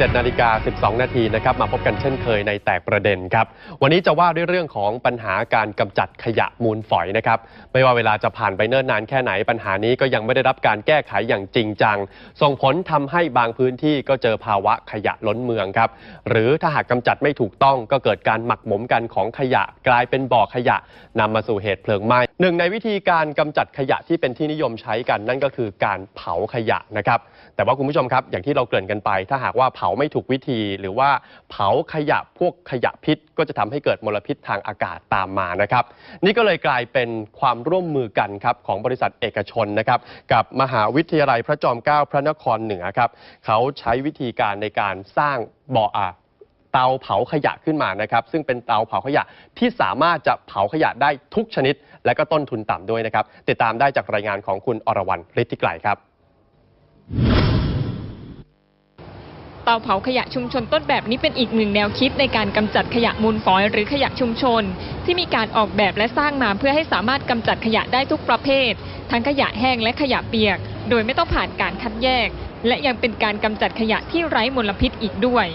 17นาฬิกา 12 นาทีนะครับมาพบกันเช่นเคยในแตกประเด็นครับ วันนี้จะว่าด้วยเรื่องของปัญหาการกำจัดขยะมูลฝอยนะครับ ไม่ว่าเวลาจะผ่านไปเนิ่นนานแค่ไหนปัญหานี้ก็ยังไม่ได้รับการแก้ไขอย่างจริงจัง ส่งผลทำให้บางพื้นที่ก็เจอภาวะขยะล้นเมืองครับ หรือถ้าหากกำจัดไม่ถูกต้องก็เกิดการหมักหมมกันของขยะกลายเป็นบ่อขยะนำมาสู่เหตุเพลิงไหม้หนึ่งในวิธีการกำจัดขยะที่เป็นที่นิยมใช้กันนั่นก็คือการเผาขยะนะครับแต่ว่าคุณผู้ชมครับอย่างที่เราเกริ่นกันไป ถ้าหากว่าเผาไม่ถูกวิธี หรือว่าเผาขยะพวกขยะพิษ ก็จะทำให้เกิดมลพิษทางอากาศตามมานะครับ นี่ก็เลยกลายเป็นความร่วมมือกันครับของบริษัทเอกชนนะครับ กับมหาวิทยาลัยพระจอมเกล้าพระนครเหนือครับเขาใช้วิธีการในการสร้างบ่ออะเตาเผาขยะขึ้นมานะครับ ซึ่งเป็นเตาเผาขยะที่สามารถจะเผาขยะได้ทุกชนิด และก็ต้นทุนต่ำด้วยนะครับ ติดตามได้จากรายงานของคุณอรวรรณฤทธิไกรครับ ตาเผาขยะชุมชนต้นแบบนี้เป็นอีกหนึ่งแนวคิดในการกำจัดขยะมูลฝอยหรือขยะชุมชน ที่มีการออกแบบและสร้างมาเพื่อให้สามารถกำจัดขยะได้ทุกประเภท ทั้งขยะแห้งและขยะเปียก โดยไม่ต้องผ่านการคัดแยก และยังเป็นการกำจัดขยะที่ไร้มลพิษอีกด้วย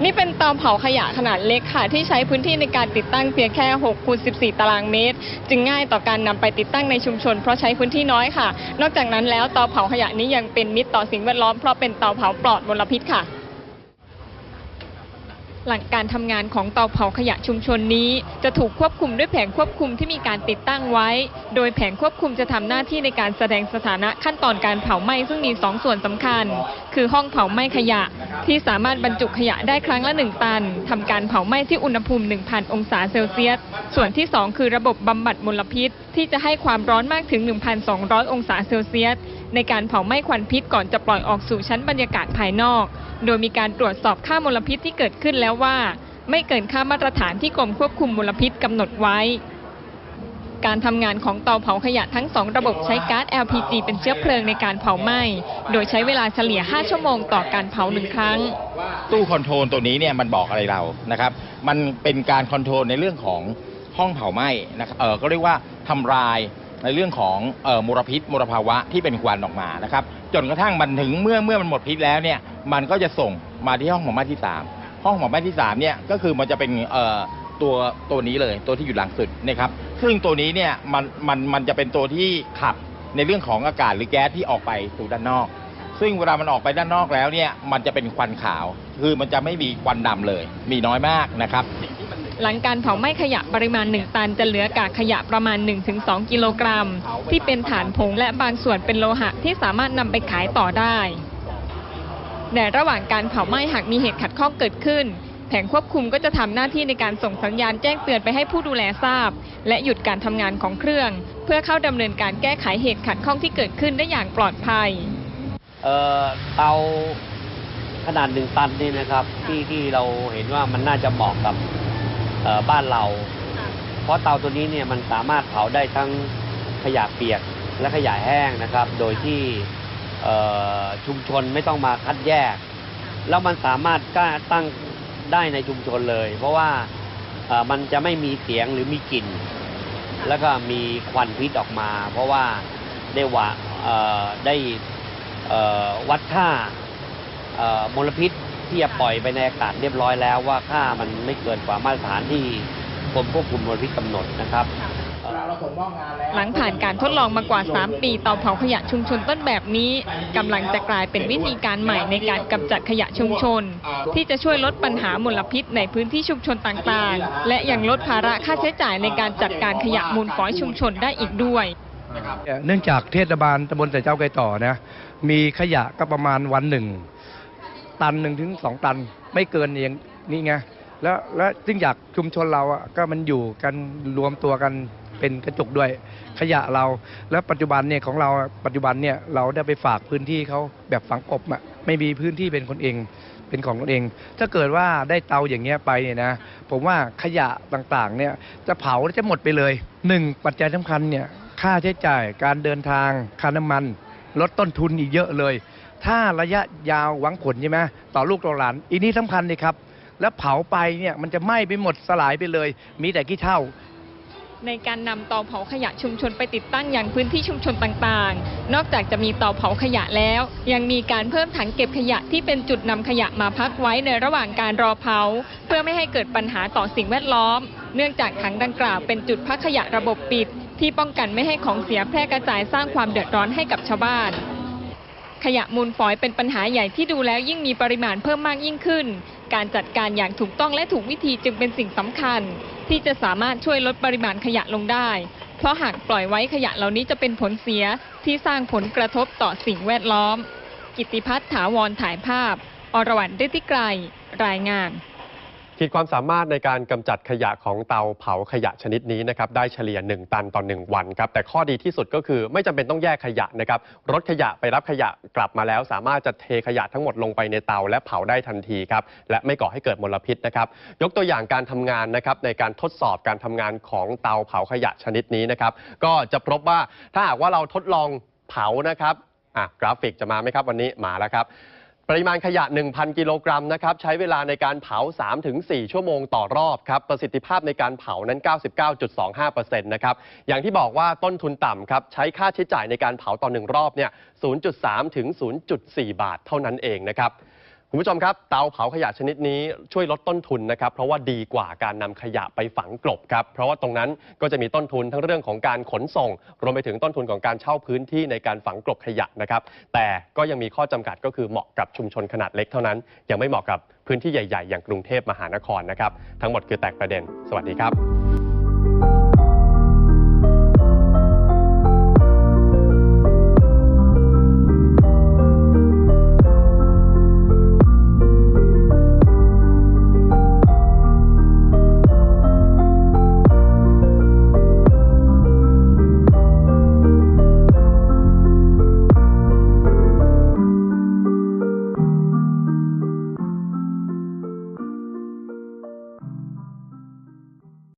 นี่เป็นเตาเผาขยะขนาดเล็กค่ะ ที่ใช้พื้นที่ในการติดตั้งเพียงแค่6คูณ14 ตารางเมตร จึงง่ายต่อการนำไปติดตั้งในชุมชน เพราะใช้พื้นที่น้อยค่ะ นอกจากนั้นแล้วเตาเผาขยะนี้ยังเป็นมิตรต่อสิ่งแวดล้อมเพราะเป็นเตาเผาปลอดมลพิษค่ะ หลังการทำงานของเตาเผาขยะชุมชนนี้ จะถูกควบคุมด้วยแผงควบคุมที่มีการติดตั้งไว้ โดยแผงควบคุมจะทำหน้าที่ในการแสดงสถานะขั้นตอนการเผาไหม้ซึ่งมี 2 ส่วนสำคัญ คือห้องเผาไหม้ขยะที่สามารถบรรจุขยะได้ครั้งละ 1 ตันทำการเผาไหม้ที่อุณหภูมิ 1,000 องศาเซลเซียส ส่วนที่ 2 คือระบบบำบัดมลพิษ ที่จะให้ความร้อนมากถึง 1,200 องศาเซลเซียส ในการเผาไหม้ควันพิษก่อนจะปล่อยออกสู่ชั้นบรรยากาศภายนอก โดยมีการตรวจสอบค่ามลพิษที่เกิดขึ้นแล้วว่า ไม่เกินค่ามาตรฐานที่กรมควบคุมมลพิษกำหนดไว้ การทำงานของเตาเผาขยะทั้ง 2 ระบบใช้ก๊าซ LPG เป็นเชื้อเพลิงในการเผาไหม้ โดยใช้เวลาเฉลี่ย 5 ชั่วโมงต่อการเผาหนึ่งครั้ง ตู้คอนโทรลตัวนี้เนี่ยมันบอกอะไรเรานะครับ มันเป็นการคอนโทรลในเรื่องของห้องเผาไหม้นะครับเออก็เรียกว่าทำลายในเรื่องของออมลพิษมลภาวะที่เป็นควันออกมานะครับจนกระทั่งมันถึงเมื่อเมื่อมันหมดพิษแล้วเนี่ยมันก็จะส่งมาที่ห้องเผาไหม้ที่ 3 ห้องเผาไหม้ที่3เนี่ยก็คือมันจะเป็นตัวตัวนี้เลยตัวที่อยู่หลังสุดนะครับ ซึ่งตัวนี้เนี่ยมันมันมันจะเป็นตัวที่ขับในเรื่องของอากาศหรือแก๊สที่ออกไปสู่ด้านนอก ซึ่งเวลามันออกไปด้านนอกแล้วเนี่ยมันจะเป็นควันขาว คือมันจะไม่มีควันดำเลย มีน้อยมากนะครับหลังการเผาไหม้ขยะปริมาณ 1 ตันจะเหลือกากขยะประมาณ 1-2 กิโลกรัม ที่เป็นฐานผงและบางส่วนเป็นโลหะที่สามารถนำไปขายต่อได้แต่ระหว่างการเผาไหม้หากมีเหตุขัดข้องเกิดขึ้น ผงควบคุมก็จะทำหน้าที่ในการส่งสัญญาณแจ้งเตือนไปให้ผู้ดูแลทราบ และหยุดการทำงานของเครื่อง เพื่อเข้าดำเนินการแก้ไขเหตุขัดข้องที่เกิดขึ้นได้อย่างปลอดภัย เอ่อเตาขนาดหนึ่งตันนี่นะครับที่ที่เราเห็นว่ามันน่าจะเหมาะกับเอ่อบ้านเรา เพราะเตาตัวนี้เนี่ยมันสามารถเผาได้ทั้งขยะเปียกและขยะแห้งนะครับ โดยที่เอ่อชุมชนไม่ต้องมาคัดแยก แล้วมันสามารถกล้าตั้ง ได้ในชุมชนเลย เพราะว่าเอ่อมันจะไม่มีเสียงหรือมีกลิ่น แล้วก็มีควันพิษออกมา เพราะว่าได้ว่าเอ่อได้เอ่อวัดค่าเอ่อมลพิษที่จะปล่อยไปในอากาศเรียบร้อยแล้วว่าค่ามันไม่เกินกว่ามาตรฐานที่กรมควบคุมมลพิษกำหนดนะครับเอ่อ หลังผ่านการทดลองมากว่า 3 ปีเตาเผาขยะชุมชนต้นแบบนี้กำลังจะกลายเป็นวิธีการใหม่ในการกำจัดขยะชุมชน ที่จะช่วยลดปัญหามลพิษในพื้นที่ชุมชนต่างๆ และยังลดภาระค่าใช้จ่ายในการจัดการขยะมูลฝอยชุมชนได้อีกด้วยเนื่องจากเทศบาลตำบลแต่เจ้าไกรต่อนะมีขยะก็ประมาณวันหนึ่ง ตันหนึ่งถึงสองตันไม่เกินเองนี่ไงแล้วแล้วซึ่งอยากชุมชนเราอะก็มันอยู่กันรวมตัวกัน เป็นกระจกด้วยขยะเรา แล้วปัจจุบันเนี่ยของเราปัจจุบันเนี่ยเราได้ไปฝากพื้นที่เขาแบบฝังกบอะไม่มีพื้นที่เป็นคนเองเป็นของตนเอง ถ้าเกิดว่าได้เตาอย่างเงี้ยไปเนี่ยนะผมว่าขยะต่างๆเนี่ยจะเผาแล้วจะหมดไปเลยหนึ่งปัจจัยสำคัญเนี่ยค่าใช้จ่ายการเดินทางค่าน้ำมัน ลดต้นทุนอีกเยอะเลย ถ้าระยะยาวหวังผลใช่ไหมต่อลูกต่อหลานอีนี้สำคัญเลยครับ แล้วเผาไปเนี่ยมันจะไหม้ไปหมดสลายไปเลย มีแต่ขี้เถ้า ในการนำเตาเผาขยะชุมชนไปติดตั้งอย่างพื้นที่ชุมชนต่างๆ นอกจากจะมีเตาเผาขยะแล้ว ยังมีการเพิ่มถังเก็บขยะที่เป็นจุดนำขยะมาพักไว้ในระหว่างการรอเผา เพื่อไม่ให้เกิดปัญหาต่อสิ่งแวดล้อม เนื่องจากถังดังกล่าวเป็นจุดพักขยะระบบปิด ที่ป้องกันไม่ให้ของเสียแพร่กระจายสร้างความเดือดร้อนให้กับชาวบ้านขยะมูลฝอยเป็นปัญหาใหญ่ที่ดูแล้วยิ่งมีปริมาณเพิ่มมากยิ่งขึ้น การจัดการอย่างถูกต้องและถูกวิธีจึงเป็นสิ่งสำคัญ ที่จะสามารถช่วยลดปริมาณขยะลงได้ เพราะหากปล่อยไว้ขยะเหล่านี้จะเป็นผลเสียที่สร้างผลกระทบต่อสิ่งแวดล้อม กิติพัฒน์ถาวรถ่ายภาพ อรวรรณฤทธิไกรรายงาน ขีดความสามารถในการกำจัดขยะของเตาเผาขยะชนิดนี้นะครับได้เฉลี่ย 1 ตันต่อ 1 วันครับแต่ข้อดีที่สุดก็คือไม่จำเป็นต้องแยกขยะนะครับรถขยะไปรับขยะกลับมาแล้ว สามารถจะเทขยะทั้งหมดลงไปในเตาและเผาได้ทันทีครับและไม่ก่อให้เกิดมลพิษนะครับยกตัวอย่างการทำงานนะครับในการทดสอบการทำงานของเตาเผาขยะชนิดนี้นะครับก็จะพบว่าถ้าหากว่าเราทดลองเผานะครับอะกราฟิกจะมาไหมครับวันนี้มาแล้วครับ ริมาณขยะ 1,000 กิโลกรัมนะครับใช้เวลาในการเผา 3-4 ชั่วโมงต่อรอบครับประสิทธิภาพในการเผานั้น 99.25%นะครับอย่างที่บอกว่าต้นทุนต่ำครับใช้ค่าใช้จ่ายในการเผาต่อหนึ่งรอบเนี่ย 0.3 ถึง 0.4 บาทเท่านั้นเองนะครับ คุณผู้ชมครับเตาเผาขยะชนิดนี้ช่วยลดต้นทุนนะครับเพราะว่าดีกว่าการนำขยะไปฝังกลบครับเพราะว่าตรงนั้นก็จะมีต้นทุนทั้งเรื่องของการขนส่ง รวมไปถึงต้นทุนของการเช่าพื้นที่ในการฝังกลบขยะนะครับแต่ก็ยังมีข้อจำกัดก็คือเหมาะกับชุมชนขนาดเล็กเท่านั้น ยังไม่เหมาะกับพื้นที่ใหญ่ ๆ อย่างกรุงเทพมหานครนะครับทั้งหมดคือแตกประเด็น สวัสดีครับ